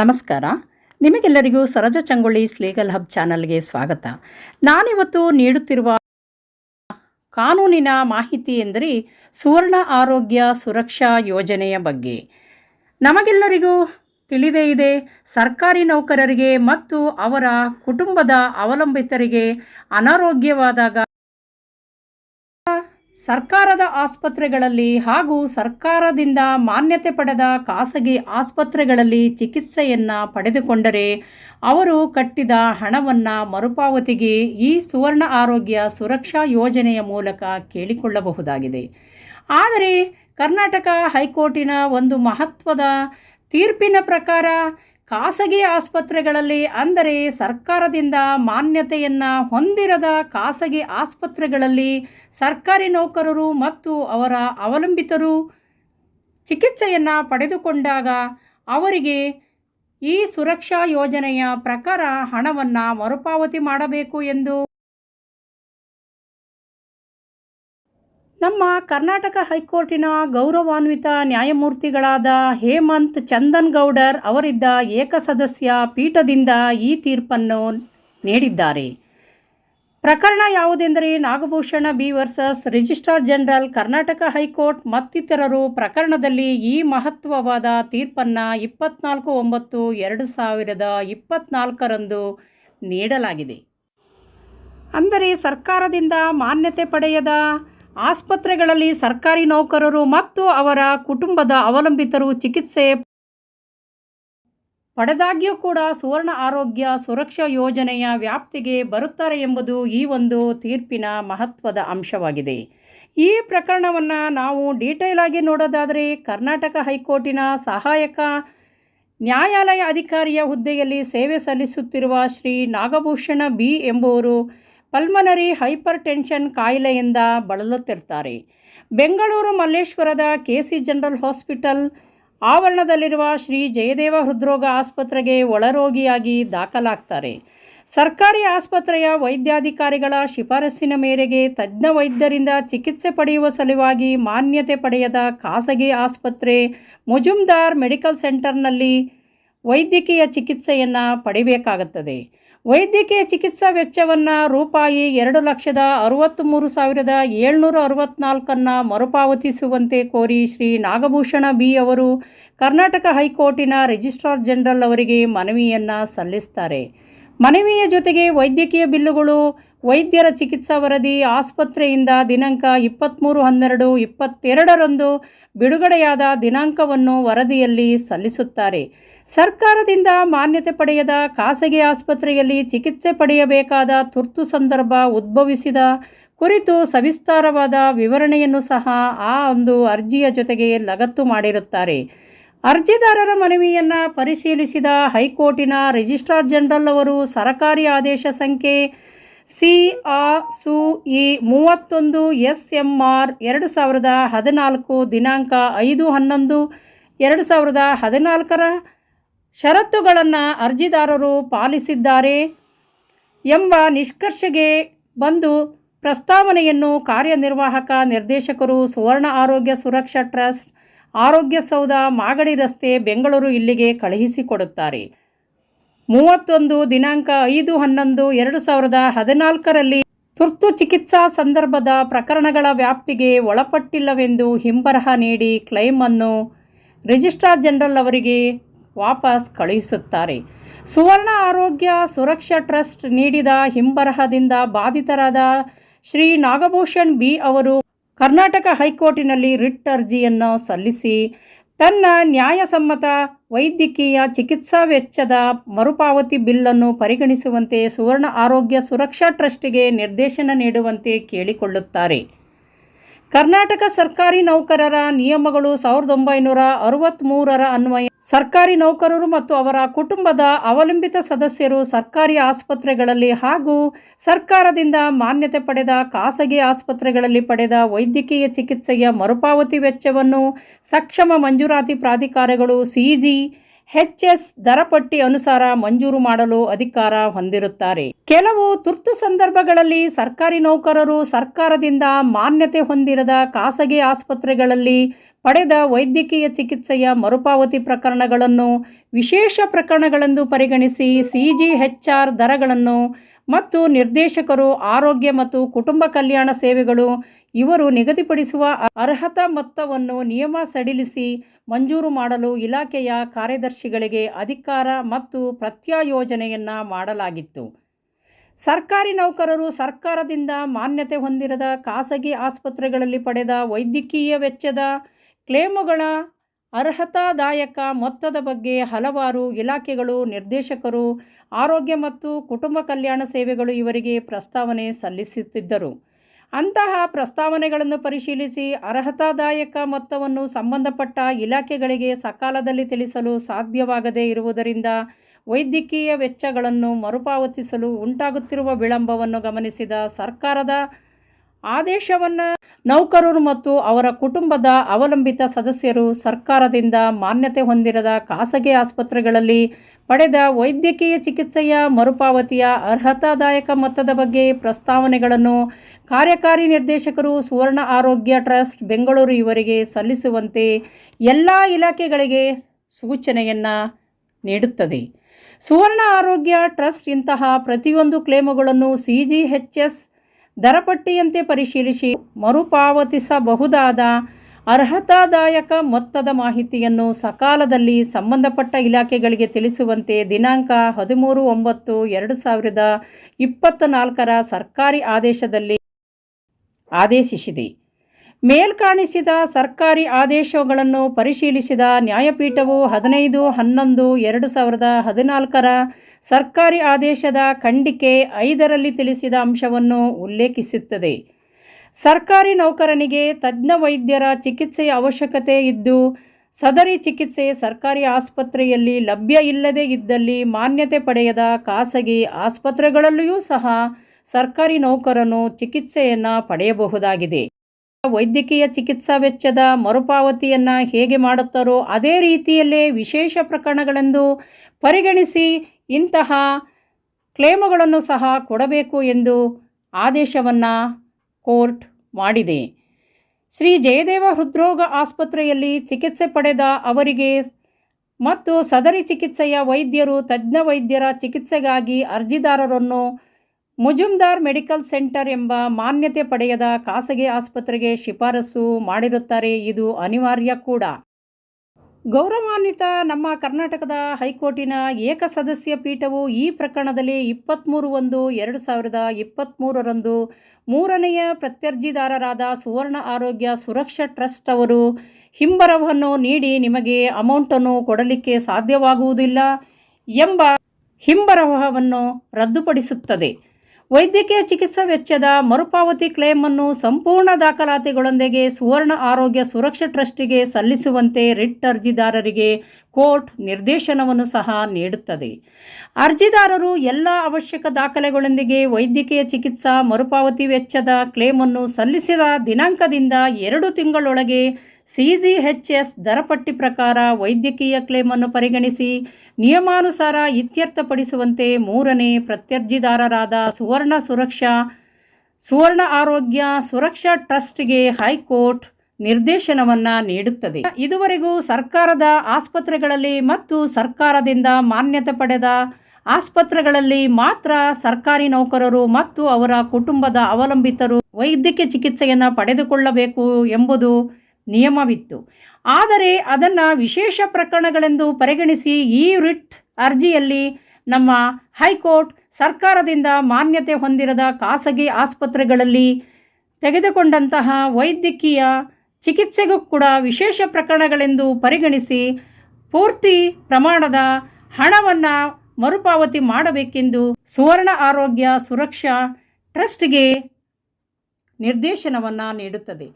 ನಮಸ್ಕಾರ. ನಿಮಗೆಲ್ಲರಿಗೂ ಸರಜ ಚಂಗೊಳ್ಳಿ ಸ್ಲೀಗಲ್ ಹಬ್ ಚಾನಲ್ಗೆ ಸ್ವಾಗತ. ನಾನಿವತ್ತು ನೀಡುತ್ತಿರುವ ಕಾನೂನಿನ ಮಾಹಿತಿ ಎಂದರೆ ಸುವರ್ಣ ಆರೋಗ್ಯ ಸುರಕ್ಷಾ ಯೋಜನೆಯ ಬಗ್ಗೆ. ನಮಗೆಲ್ಲರಿಗೂ ತಿಳಿದೇ ಇದೆ, ಸರ್ಕಾರಿ ನೌಕರರಿಗೆ ಮತ್ತು ಅವರ ಕುಟುಂಬದ ಅವಲಂಬಿತರಿಗೆ ಅನಾರೋಗ್ಯವಾದಾಗ ಸರ್ಕಾರದ ಆಸ್ಪತ್ರೆಗಳಲ್ಲಿ ಹಾಗೂ ಸರ್ಕಾರದಿಂದ ಮಾನ್ಯತೆ ಪಡೆದ ಖಾಸಗಿ ಆಸ್ಪತ್ರೆಗಳಲ್ಲಿ ಚಿಕಿತ್ಸೆಯನ್ನು ಪಡೆದುಕೊಂಡರೆ ಅವರು ಕಟ್ಟಿದ ಹಣವನ್ನು ಮರುಪಾವತಿಗೆ ಈ ಸುವರ್ಣ ಆರೋಗ್ಯ ಸುರಕ್ಷಾ ಯೋಜನೆಯ ಮೂಲಕ ಕೇಳಿಕೊಳ್ಳಬಹುದಾಗಿದೆ. ಆದರೆ ಕರ್ನಾಟಕ ಹೈಕೋರ್ಟಿನ ಒಂದು ಮಹತ್ವದ ತೀರ್ಪಿನ ಪ್ರಕಾರ ಖಾಸಗಿ ಆಸ್ಪತ್ರೆಗಳಲ್ಲಿ ಅಂದರೆ ಸರ್ಕಾರದಿಂದ ಮಾನ್ಯತೆಯನ್ನು ಹೊಂದಿರದ ಖಾಸಗಿ ಆಸ್ಪತ್ರೆಗಳಲ್ಲಿ ಸರ್ಕಾರಿ ನೌಕರರು ಮತ್ತು ಅವರ ಅವಲಂಬಿತರು ಚಿಕಿತ್ಸೆಯನ್ನು ಪಡೆದುಕೊಂಡಾಗ ಅವರಿಗೆ ಈ ಸುರಕ್ಷಾ ಯೋಜನೆಯ ಪ್ರಕಾರ ಹಣವನ್ನು ಮರುಪಾವತಿ ಮಾಡಬೇಕು ಎಂದು ನಮ್ಮ ಕರ್ನಾಟಕ ಹೈಕೋರ್ಟಿನ ಗೌರವಾನ್ವಿತ ನ್ಯಾಯಮೂರ್ತಿಗಳಾದ ಹೇಮಂತ್ ಚಂದನ್ ಗೌಡರ್ ಅವರಿದ್ದ ಏಕಸದಸ್ಯ ಪೀಠದಿಂದ ಈ ತೀರ್ಪನ್ನು ನೀಡಿದ್ದಾರೆ. ಪ್ರಕರಣ ಯಾವುದೆಂದರೆ Nagabhushana B versus registrar general, Karnataka high court ಮತ್ತಿತರರು ಪ್ರಕರಣದಲ್ಲಿ ಈ ಮಹತ್ವವಾದ ತೀರ್ಪನ್ನು ಇಪ್ಪತ್ನಾಲ್ಕು ಒಂಬತ್ತು ಎರಡು ಸಾವಿರದ ಇಪ್ಪತ್ನಾಲ್ಕರಂದು ನೀಡಲಾಗಿದೆ. ಅಂದರೆ ಸರ್ಕಾರದಿಂದ ಮಾನ್ಯತೆ ಪಡೆಯದ ಆಸ್ಪತ್ರೆಗಳಲ್ಲಿ ಸರ್ಕಾರಿ ನೌಕರರು ಮತ್ತು ಅವರ ಕುಟುಂಬದ ಅವಲಂಬಿತರು ಚಿಕಿತ್ಸೆ ಪಡೆದಾಗ್ಯೂ ಕೂಡ ಸುವರ್ಣ ಆರೋಗ್ಯ ಸುರಕ್ಷಾ ಯೋಜನೆಯ ವ್ಯಾಪ್ತಿಗೆ ಬರುತ್ತಾರೆ ಎಂಬುದು ಈ ಒಂದು ತೀರ್ಪಿನ ಮಹತ್ವದ ಅಂಶವಾಗಿದೆ. ಈ ಪ್ರಕರಣವನ್ನು ನಾವು ಡೀಟೇಲ್ ಆಗಿ ನೋಡೋದಾದರೆ ಕರ್ನಾಟಕ ಹೈಕೋರ್ಟಿನ ಸಹಾಯಕ ನ್ಯಾಯಾಲಯ ಅಧಿಕಾರಿಯ ಹುದ್ದೆಯಲ್ಲಿ ಸೇವೆ ಸಲ್ಲಿಸುತ್ತಿರುವ ಶ್ರೀ ನಾಗಭೂಷಣ ಬಿ ಎಂಬುವರು ಪಲ್ಮನರಿ ಹೈಪರ್ ಟೆನ್ಷನ್ ಕಾಯಿಲೆಯಿಂದ ಬಳಲುತ್ತಿರ್ತಾರೆ. ಬೆಂಗಳೂರು ಮಲ್ಲೇಶ್ವರದ ಕೆ ಸಿ ಜನರಲ್ ಹಾಸ್ಪಿಟಲ್ ಆವರಣದಲ್ಲಿರುವ ಶ್ರೀ ಜಯದೇವ ಹೃದ್ರೋಗ ಆಸ್ಪತ್ರೆಗೆ ಒಳರೋಗಿಯಾಗಿ ದಾಖಲಾಗ್ತಾರೆ. ಸರ್ಕಾರಿ ಆಸ್ಪತ್ರೆಯ ವೈದ್ಯಾಧಿಕಾರಿಗಳ ಶಿಫಾರಸ್ಸಿನ ಮೇರೆಗೆ ತಜ್ಞ ವೈದ್ಯರಿಂದ ಚಿಕಿತ್ಸೆ ಪಡೆಯುವ ಸಲುವಾಗಿ ಮಾನ್ಯತೆ ಪಡೆಯದ ಖಾಸಗಿ ಆಸ್ಪತ್ರೆ ಮುಜುಮ್ದಾರ್ ಮೆಡಿಕಲ್ ಸೆಂಟರ್ನಲ್ಲಿ ವೈದ್ಯಕೀಯ ಚಿಕಿತ್ಸೆಯನ್ನು ಪಡಿಬೇಕಾಗುತ್ತದೆ. ವೈದ್ಯಕೀಯ ಚಿಕಿತ್ಸಾ ವೆಚ್ಚವನ್ನು ರೂಪಾಯಿ ಎರಡು ಲಕ್ಷದ ಅರವತ್ತ್ಮೂರು ಸಾವಿರದ ಏಳ್ನೂರ ಅರವತ್ತ್ನಾಲ್ಕನ್ನು ಮರುಪಾವತಿಸುವಂತೆ ಕೋರಿ ಶ್ರೀ ನಾಗಭೂಷಣ ಬಿ ಅವರು ಕರ್ನಾಟಕ ಹೈಕೋರ್ಟಿನ ರಿಜಿಸ್ಟ್ರಾರ್ ಜನರಲ್ ಅವರಿಗೆ ಮನವಿಯನ್ನು ಸಲ್ಲಿಸ್ತಾರೆ. ಮನವಿಯ ಜೊತೆಗೆ ವೈದ್ಯಕೀಯ ಬಿಲ್ಲುಗಳು, ವೈದ್ಯರ ಚಿಕಿತ್ಸಾ ವರದಿ, ಆಸ್ಪತ್ರೆಯಿಂದ ದಿನಾಂಕ ಇಪ್ಪತ್ತ್ಮೂರು ಹನ್ನೆರಡು ಇಪ್ಪತ್ತೆರಡರಂದು ಬಿಡುಗಡೆಯಾದ ದಿನಾಂಕವನ್ನು ವರದಿಯಲ್ಲಿ ಸಲ್ಲಿಸುತ್ತಾರೆ. ಸರ್ಕಾರದಿಂದ ಮಾನ್ಯತೆ ಪಡೆಯದ ಖಾಸಗಿ ಆಸ್ಪತ್ರೆಯಲ್ಲಿ ಚಿಕಿತ್ಸೆ ಪಡೆಯಬೇಕಾದ ತುರ್ತು ಸಂದರ್ಭ ಉದ್ಭವಿಸಿದ ಕುರಿತು ಸವಿಸ್ತಾರವಾದ ವಿವರಣೆಯನ್ನು ಸಹ ಆ ಒಂದು ಅರ್ಜಿಯ ಜೊತೆಗೆ ಲಗತ್ತು ಮಾಡಿರುತ್ತಾರೆ. ಅರ್ಜಿದಾರರ ಮನವಿಯನ್ನು ಪರಿಶೀಲಿಸಿದ ಹೈಕೋರ್ಟಿನ ರಿಜಿಸ್ಟ್ರಾರ್ ಜನರಲ್ ಅವರು ಸರಕಾರಿ ಆದೇಶ ಸಂಖ್ಯೆ ಸಿ ಆ ಸು ಇ ಮೂವತ್ತೊಂದು ಎಸ್ ಎಂ ಆರ್ ಎರಡು ಸಾವಿರದ ಹದಿನಾಲ್ಕು ದಿನಾಂಕ ಐದು ಹನ್ನೊಂದು ಎರಡು ಸಾವಿರದ ಹದಿನಾಲ್ಕರ ಷರತ್ತುಗಳನ್ನು ಅರ್ಜಿದಾರರು ಪಾಲಿಸಿದ್ದಾರೆ ಎಂಬ ನಿಷ್ಕರ್ಷೆಗೆ ಬಂದು ಪ್ರಸ್ತಾವನೆಯನ್ನು ಕಾರ್ಯನಿರ್ವಾಹಕ ನಿರ್ದೇಶಕರು ಸುವರ್ಣ ಆರೋಗ್ಯ ಸುರಕ್ಷಾ ಟ್ರಸ್ಟ್, ಆರೋಗ್ಯ ಸೌಧ, ಮಾಗಡಿ ರಸ್ತೆ, ಬೆಂಗಳೂರು ಇಲ್ಲಿಗೆ ಕಳುಹಿಸಿಕೊಡುತ್ತಾರೆ. ಮೂವತ್ತೊಂದು ದಿನಾಂಕ ಐದು ಹನ್ನೊಂದು ಎರಡು ಸಾವಿರದ ಹದಿನಾಲ್ಕರಲ್ಲಿ ತುರ್ತು ಚಿಕಿತ್ಸಾ ಸಂದರ್ಭದ ಪ್ರಕರಣಗಳ ವ್ಯಾಪ್ತಿಗೆ ಒಳಪಟ್ಟಿಲ್ಲವೆಂದು ಹಿಂಬರಹ ನೀಡಿ ಕ್ಲೈಮನ್ನು ರಿಜಿಸ್ಟ್ರಾರ್ ಜನರಲ್ ಅವರಿಗೆ ವಾಪಸ್ ಕಳುಹಿಸುತ್ತಾರೆ. ಸುವರ್ಣ ಆರೋಗ್ಯ ಸುರಕ್ಷಾ ಟ್ರಸ್ಟ್ ನೀಡಿದ ಹಿಂಬರಹದಿಂದ ಬಾಧಿತರಾದ ಶ್ರೀ ನಾಗಭೂಷಣ್ ಬಿ ಅವರು ಕರ್ನಾಟಕ ಹೈಕೋರ್ಟಿನಲ್ಲಿ ರಿಟ್ ಅರ್ಜಿಯನ್ನು ಸಲ್ಲಿಸಿ ತನ್ನ ನ್ಯಾಯಸಮ್ಮತ ವೈದ್ಯಕೀಯ ಚಿಕಿತ್ಸಾ ವೆಚ್ಚದ ಮರುಪಾವತಿ ಬಿಲ್ಲನ್ನು ಪರಿಗಣಿಸುವಂತೆ ಸುವರ್ಣ ಆರೋಗ್ಯ ಸುರಕ್ಷಾ ಟ್ರಸ್ಟಿಗೆ ನಿರ್ದೇಶನ ನೀಡುವಂತೆ ಕೇಳಿಕೊಳ್ಳುತ್ತಾರೆ. ಕರ್ನಾಟಕ ಸರ್ಕಾರಿ ನೌಕರರ ನಿಯಮಗಳು ಸಾವಿರದ ಒಂಬೈನೂರ ಅರವತ್ತ್ಮೂರರ ಅನ್ವಯ. ಸರ್ಕಾರಿ ನೌಕರರು ಮತ್ತು ಅವರ ಕುಟುಂಬದ ಅವಲಂಬಿತ ಸದಸ್ಯರು ಸರ್ಕಾರಿ ಆಸ್ಪತ್ರೆಗಳಲ್ಲಿ ಹಾಗೂ ಸರ್ಕಾರದಿಂದ ಮಾನ್ಯತೆ ಪಡೆದ ಖಾಸಗಿ ಆಸ್ಪತ್ರೆಗಳಲ್ಲಿ ಪಡೆದ ವೈದ್ಯಕೀಯ ಚಿಕಿತ್ಸೆಯ ಮರುಪಾವತಿ ವೆಚ್ಚವನ್ನು ಸಕ್ಷಮ ಮಂಜೂರಾತಿ ಪ್ರಾಧಿಕಾರಗಳು ಸಿಜಿ ಎಚ್ ಎಸ್ ದರಪಟ್ಟಿ ಅನುಸಾರ ಮಂಜೂರು ಮಾಡಲು ಅಧಿಕಾರ ಹೊಂದಿರುತ್ತಾರೆ. ಕೆಲವು ತುರ್ತು ಸಂದರ್ಭಗಳಲ್ಲಿ ಸರ್ಕಾರಿ ನೌಕರರು ಸರ್ಕಾರದಿಂದ ಮಾನ್ಯತೆ ಹೊಂದಿರದ ಖಾಸಗಿ ಆಸ್ಪತ್ರೆಗಳಲ್ಲಿ ಪಡೆದ ವೈದ್ಯಕೀಯ ಚಿಕಿತ್ಸೆಯ ಮರುಪಾವತಿ ಪ್ರಕರಣಗಳನ್ನು ವಿಶೇಷ ಪ್ರಕರಣಗಳೆಂದು ಪರಿಗಣಿಸಿ ಸಿಜಿಎಚ್ಆರ್ ದರಗಳನ್ನು ಮತ್ತು ನಿರ್ದೇಶಕರು ಆರೋಗ್ಯ ಮತ್ತು ಕುಟುಂಬ ಕಲ್ಯಾಣ ಸೇವೆಗಳು ಇವರು ನಿಗದಿಪಡಿಸುವ ಅರ್ಹತಾ ಮೊತ್ತವನ್ನು ನಿಯಮ ಸಡಿಲಿಸಿ ಮಂಜೂರು ಮಾಡಲು ಇಲಾಖೆಯ ಕಾರ್ಯದರ್ಶಿಗಳಿಗೆ ಅಧಿಕಾರ ಮತ್ತು ಪ್ರತ್ಯಾಯೋಜನೆಯನ್ನು ಮಾಡಲಾಗಿತ್ತು. ಸರ್ಕಾರಿ ನೌಕರರು ಸರ್ಕಾರದಿಂದ ಮಾನ್ಯತೆ ಹೊಂದಿರದ ಖಾಸಗಿ ಆಸ್ಪತ್ರೆಗಳಲ್ಲಿ ಪಡೆದ ವೈದ್ಯಕೀಯ ವೆಚ್ಚದ ಕ್ಲೇಮುಗಳ ಅರ್ಹತಾದಾಯಕ ಮೊತ್ತದ ಬಗ್ಗೆ ಹಲವಾರು ಇಲಾಖೆಗಳು ನಿರ್ದೇಶಕರು, ಆರೋಗ್ಯ ಮತ್ತು ಕುಟುಂಬ ಕಲ್ಯಾಣ ಸೇವೆಗಳು ಇವರಿಗೆ ಪ್ರಸ್ತಾವನೆ ಸಲ್ಲಿಸುತ್ತಿದ್ದರು. ಅಂತಹ ಪ್ರಸ್ತಾವನೆಗಳನ್ನು ಪರಿಶೀಲಿಸಿ ಅರ್ಹತಾದಾಯಕ ಮೊತ್ತವನ್ನು ಸಂಬಂಧಪಟ್ಟ ಇಲಾಖೆಗಳಿಗೆ ಸಕಾಲದಲ್ಲಿ ತಿಳಿಸಲು ಸಾಧ್ಯವಾಗದೇ ಇರುವುದರಿಂದ ವೈದ್ಯಕೀಯ ವೆಚ್ಚಗಳನ್ನು ಮರುಪಾವತಿಸಲು ಉಂಟಾಗುತ್ತಿರುವ ವಿಳಂಬವನ್ನು ಗಮನಿಸಿದ ಸರ್ಕಾರದ ಆದೇಶವನ್ನು ನೌಕರರು ಮತ್ತು ಅವರ ಕುಟುಂಬದ ಅವಲಂಬಿತ ಸದಸ್ಯರು ಸರ್ಕಾರದಿಂದ ಮಾನ್ಯತೆ ಹೊಂದಿರದ ಖಾಸಗಿ ಆಸ್ಪತ್ರೆಗಳಲ್ಲಿ ಪಡೆದ ವೈದ್ಯಕೀಯ ಚಿಕಿತ್ಸೆಯ ಮರುಪಾವತಿಯ ಅರ್ಹತಾದಾಯಕ ಮೊತ್ತದ ಬಗ್ಗೆ ಪ್ರಸ್ತಾವನೆಗಳನ್ನು ಕಾರ್ಯಕಾರಿ ನಿರ್ದೇಶಕರು ಸುವರ್ಣ ಆರೋಗ್ಯ ಟ್ರಸ್ಟ್ ಬೆಂಗಳೂರು ಇವರಿಗೆ ಸಲ್ಲಿಸುವಂತೆ ಎಲ್ಲ ಇಲಾಖೆಗಳಿಗೆ ಸೂಚನೆಯನ್ನು ನೀಡುತ್ತದೆ. ಸುವರ್ಣ ಆರೋಗ್ಯ ಟ್ರಸ್ಟ್ ಇಂತಹ ಪ್ರತಿಯೊಂದು ಕ್ಲೇಮುಗಳನ್ನು ಸಿ ಜಿ ಎಚ್ ಎಸ್ ದರಪಟ್ಟಿಯಂತೆ ಪರಿಶೀಲಿಸಿ ಮರುಪಾವತಿಸಬಹುದಾದ ಅರ್ಹತಾದಾಯಕ ಮೊತ್ತದ ಮಾಹಿತಿಯನ್ನು ಸಕಾಲದಲ್ಲಿ ಸಂಬಂಧಪಟ್ಟ ಇಲಾಖೆಗಳಿಗೆ ತಿಳಿಸುವಂತೆ ದಿನಾಂಕ ಹದಿಮೂರು ಒಂಬತ್ತು ಎರಡು ಸಾವಿರದ ಇಪ್ಪತ್ತ ನಾಲ್ಕರ ಸರ್ಕಾರಿ ಆದೇಶದಲ್ಲಿ ಆದೇಶಿಸಿದೆ. ಮೇಲ್ಕಾಣಿಸಿದ ಸರ್ಕಾರಿ ಆದೇಶಗಳನ್ನು ಪರಿಶೀಲಿಸಿದ ನ್ಯಾಯಪೀಠವು ಹದಿನೈದು, ಹನ್ನೊಂದು, ಎರಡು ಸಾವಿರದ ಹದಿನಾಲ್ಕರ ಸರ್ಕಾರಿ ಆದೇಶದ ಖಂಡಿಕೆ ಐದರಲ್ಲಿ ತಿಳಿಸಿದ ಅಂಶವನ್ನು ಉಲ್ಲೇಖಿಸುತ್ತದೆ. ಸರ್ಕಾರಿ ನೌಕರನಿಗೆ ತಜ್ಞ ವೈದ್ಯರ ಚಿಕಿತ್ಸೆಯ ಅವಶ್ಯಕತೆ ಇದ್ದು, ಸದರಿ ಚಿಕಿತ್ಸೆ ಸರ್ಕಾರಿ ಆಸ್ಪತ್ರೆಯಲ್ಲಿ ಲಭ್ಯ ಇಲ್ಲದೇ ಇದ್ದಲ್ಲಿ ಮಾನ್ಯತೆ ಪಡೆಯದ ಖಾಸಗಿ ಆಸ್ಪತ್ರೆಗಳಲ್ಲಿಯೂ ಸಹ ಸರ್ಕಾರಿ ನೌಕರನು ಚಿಕಿತ್ಸೆಯನ್ನು ಪಡೆಯಬಹುದಾಗಿದೆ. ವೈದ್ಯಕೀಯ ಚಿಕಿತ್ಸಾ ವೆಚ್ಚದ ಮರುಪಾವತಿಯನ್ನು ಹೇಗೆ ಮಾಡುತ್ತಾರೋ ಅದೇ ರೀತಿಯಲ್ಲೇ ವಿಶೇಷ ಪ್ರಕರಣಗಳೆಂದು ಪರಿಗಣಿಸಿ ಇಂತಹ ಕ್ಲೇಮುಗಳನ್ನು ಸಹ ಕೊಡಬೇಕು ಎಂದು ಆದೇಶವನ್ನು ಕೋರ್ಟ್ ಮಾಡಿದೆ. ಶ್ರೀ ಜಯದೇವ ಹೃದ್ರೋಗ ಆಸ್ಪತ್ರೆಯಲ್ಲಿ ಚಿಕಿತ್ಸೆ ಪಡೆದ ಅವರಿಗೆ ಮತ್ತು ಸದರಿ ಚಿಕಿತ್ಸೆಯ ವೈದ್ಯರು, ತಜ್ಞ ವೈದ್ಯರ ಚಿಕಿತ್ಸೆಗಾಗಿ ಅರ್ಜಿದಾರರನ್ನು ಮುಜುಮ್ದಾರ್ ಮೆಡಿಕಲ್ ಸೆಂಟರ್ ಎಂಬ ಮಾನ್ಯತೆ ಪಡೆಯದ ಖಾಸಗಿ ಆಸ್ಪತ್ರೆಗೆ ಶಿಫಾರಸು ಮಾಡಿರುತ್ತಾರೆ. ಇದು ಅನಿವಾರ್ಯ ಕೂಡ. ಗೌರವಾನ್ವಿತ ನಮ್ಮ ಕರ್ನಾಟಕದ ಹೈಕೋರ್ಟಿನ ಏಕಸದಸ್ಯ ಪೀಠವು ಈ ಪ್ರಕರಣದಲ್ಲಿ ಇಪ್ಪತ್ತ್ಮೂರು ಒಂದು ಎರಡು ಸಾವಿರದ ಇಪ್ಪತ್ತ್ಮೂರರಂದು ಮೂರನೆಯ ಪ್ರತ್ಯರ್ಜಿದಾರರಾದ ಸುವರ್ಣ ಆರೋಗ್ಯ ಸುರಕ್ಷಾ ಟ್ರಸ್ಟ್ ಅವರು ಹಿಂಬರವನ್ನು ನೀಡಿ ನಿಮಗೆ ಅಮೌಂಟನ್ನು ಕೊಡಲಿಕ್ಕೆ ಸಾಧ್ಯವಾಗುವುದಿಲ್ಲ ಎಂಬ ಹಿಂಬರಹವನ್ನು ರದ್ದುಪಡಿಸುತ್ತದೆ. ವೈದ್ಯಕೀಯ ಚಿಕಿತ್ಸಾ ವೆಚ್ಚದ ಮರುಪಾವತಿ ಕ್ಲೇಮನ್ನು ಸಂಪೂರ್ಣ ದಾಖಲಾತಿಗಳೊಂದಿಗೆ ಸುವರ್ಣ ಆರೋಗ್ಯ ಸುರಕ್ಷಾ ಟ್ರಸ್ಟಿಗೆ ಸಲ್ಲಿಸುವಂತೆ ರಿಟ್ ಅರ್ಜಿದಾರರಿಗೆ ಕೋರ್ಟ್ ನಿರ್ದೇಶನವನ್ನು ಸಹ ನೀಡುತ್ತದೆ. ಅರ್ಜಿದಾರರು ಎಲ್ಲ ಅವಶ್ಯಕ ದಾಖಲೆಗಳೊಂದಿಗೆ ವೈದ್ಯಕೀಯ ಚಿಕಿತ್ಸಾ ಮರುಪಾವತಿ ವೆಚ್ಚದ ಕ್ಲೇಮನ್ನು ಸಲ್ಲಿಸಿದ ದಿನಾಂಕದಿಂದ ಎರಡು ತಿಂಗಳೊಳಗೆ ಸಿ ಜಿ ಎಚ್ ಎಸ್ ದರಪಟ್ಟಿ ಪ್ರಕಾರ ವೈದ್ಯಕೀಯ ಕ್ಲೇಮನ್ನು ಪರಿಗಣಿಸಿ ನಿಯಮಾನುಸಾರ ಇತ್ಯರ್ಥಪಡಿಸುವಂತೆ ಮೂರನೇ ಪ್ರತ್ಯರ್ಜಿದಾರರಾದ ಸುವರ್ಣ ಸುರಕ್ಷಾ, ಸುವರ್ಣ ಆರೋಗ್ಯ ಸುರಕ್ಷಾ ಟ್ರಸ್ಟ್ಗೆ ಹೈಕೋರ್ಟ್ ನಿರ್ದೇಶನವನ್ನು ನೀಡುತ್ತದೆ. ಇದುವರೆಗೂ ಸರ್ಕಾರದ ಆಸ್ಪತ್ರೆಗಳಲ್ಲಿ ಮತ್ತು ಸರ್ಕಾರದಿಂದ ಮಾನ್ಯತೆ ಪಡೆದ ಆಸ್ಪತ್ರೆಗಳಲ್ಲಿ ಮಾತ್ರ ಸರ್ಕಾರಿ ನೌಕರರು ಮತ್ತು ಅವರ ಕುಟುಂಬದ ಅವಲಂಬಿತರು ವೈದ್ಯಕೀಯ ಚಿಕಿತ್ಸೆಯನ್ನು ಪಡೆದುಕೊಳ್ಳಬೇಕು ಎಂಬುದು ನಿಯಮವಿತ್ತು. ಆದರೆ ಅದನ್ನು ವಿಶೇಷ ಪ್ರಕರಣಗಳೆಂದು ಪರಿಗಣಿಸಿ ಈ ರಿಟ್ ಅರ್ಜಿಯಲ್ಲಿ ನಮ್ಮ ಹೈಕೋರ್ಟ್ ಸರ್ಕಾರದಿಂದ ಮಾನ್ಯತೆ ಹೊಂದಿರದ ಖಾಸಗಿ ಆಸ್ಪತ್ರೆಗಳಲ್ಲಿ ತೆಗೆದುಕೊಂಡಂತಹ ವೈದ್ಯಕೀಯ ಚಿಕಿತ್ಸೆಗೂ ಕೂಡ ವಿಶೇಷ ಪ್ರಕರಣಗಳೆಂದು ಪರಿಗಣಿಸಿ ಪೂರ್ತಿ ಪ್ರಮಾಣದ ಹಣವನ್ನು ಮರುಪಾವತಿ ಮಾಡಬೇಕೆಂದು ಸುವರ್ಣ ಆರೋಗ್ಯ ಸುರಕ್ಷಾ ಟ್ರಸ್ಟ್ಗೆ ನಿರ್ದೇಶನವನ್ನು ನೀಡುತ್ತದೆ.